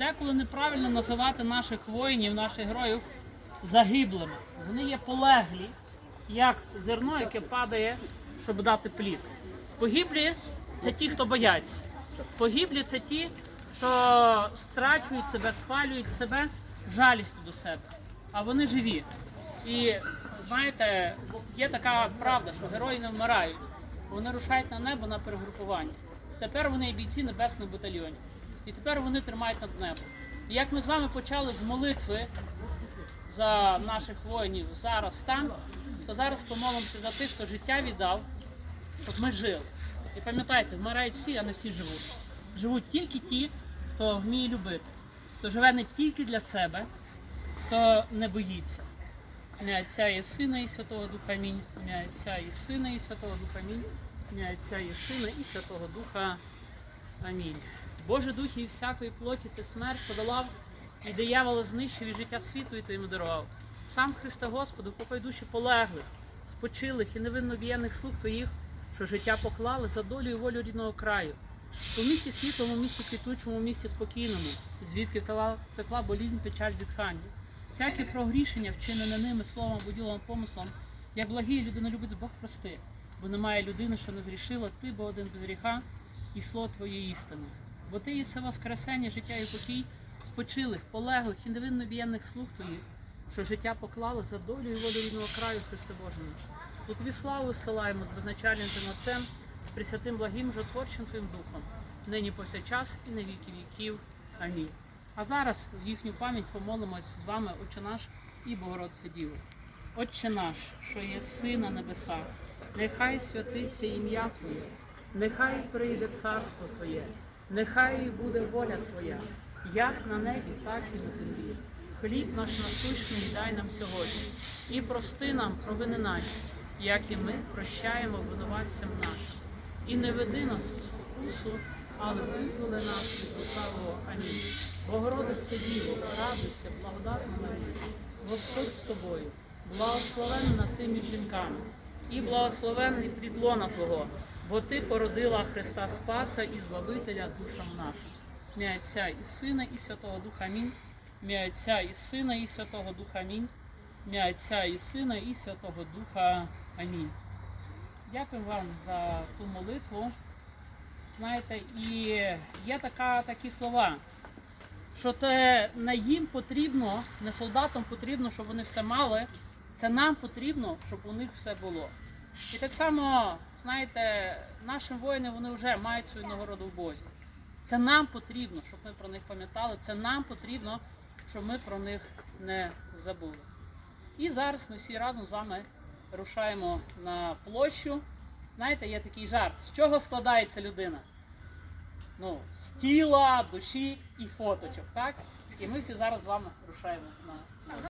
деколи неправильно називати наших воїнів, наших героїв загиблими. Вони є полеглі, як зерно, яке падає, щоб дати плід. Погиблі це ті, хто бояться. Погиблі це ті, хто страчують себе, спалюють себе жалістю до себе. А вони живі. І знаєте, є така правда, що герої не вмирають. Вони рушають на небо на перегрупування. Тепер вони є бійці небесних батальйонів. І тепер вони тримають над небом. І як ми з вами почали з молитви за наших воїнів зараз там, то зараз помолимося за тих, хто життя віддав, щоб ми жили. І пам'ятайте, вмирають всі, а не всі живуть. Живуть тільки ті, хто вміє любити, хто живе не тільки для себе, хто не боїться. Ім'я Отця і Сина і Святого Духа Амінь. Ім'я і Сина і Святого Духа Амінь. Ім'я і Сина і Святого Духа Амінь. Боже Духі і всякої плоті ти смерть подолав, і диявола знищив і життя світу, і йому дарував. Сам Христа Господу, покой душі полеглих, спочилих і невинно б'єних слуг твоїх, що життя поклали за долю і волю рідного краю. У місті світлому, місті квітучому, місті спокійному, звідки текла, текла болізнь, печаль, зітхання. Всяке прогрішення, вчинене ними словом або ділом помислом, як благий людинолюбець Бог прости, бо немає людини, що не зрішила, ти, бо один без гріха, і слово Твоє істини. Бо ти єси воскресення, життя і покій, спочилих, полеглих і невинно б'єнних слуг Твоїх, що життя поклали за долю і волю рідного краю Христе Боже наш. У Тобі славу зсилаємо з безначальним Тим Отцем, з пресвятим благим жотворчим Твоїм Духом, нині повсякчас і на віки віків. Амінь. А зараз в їхню пам'ять помолимось з вами, Отче наш і Богородце Діво. Отче наш, що є син на небесах, нехай святиться ім'я Твоє, нехай прийде царство Твоє, нехай буде воля Твоя, як на небі, так і на землі. Хліб наш насущний дай нам сьогодні, і прости нам провини наші, як і ми прощаємо винуватцям нашим. І не веди нас в спокусу, але визволи нас від лукавого. Амінь. Богородице Діво, радуйся, благодатна Марія, Господь з тобою, благословенна ти між жінками, і благословенний підлона Твого, бо Ти породила Христа Спаса і Збавителя душам нашим. Ім'я Отця і Сина, і Святого Духа Амінь. Ім'я Отця і Сина, і Святого Духа Амінь. Ім'я Отця і Сина, і Святого Духа Амінь. Дякую вам за ту молитву. Знаєте, і є така, такі слова, що те не їм потрібно, не солдатам потрібно, щоб вони все мали. Це нам потрібно, щоб у них все було. І так само, знаєте, наші воїни вони вже мають свою нагороду в Бозі. Це нам потрібно, щоб ми про них пам'ятали. Це нам потрібно, щоб ми про них не забули. І зараз ми всі разом з вами рушаємо на площу. Знаєте, є такий жарт. З чого складається людина? Ну, з тіла, душі і фоточок, так? І ми всі зараз з вами рушаємо на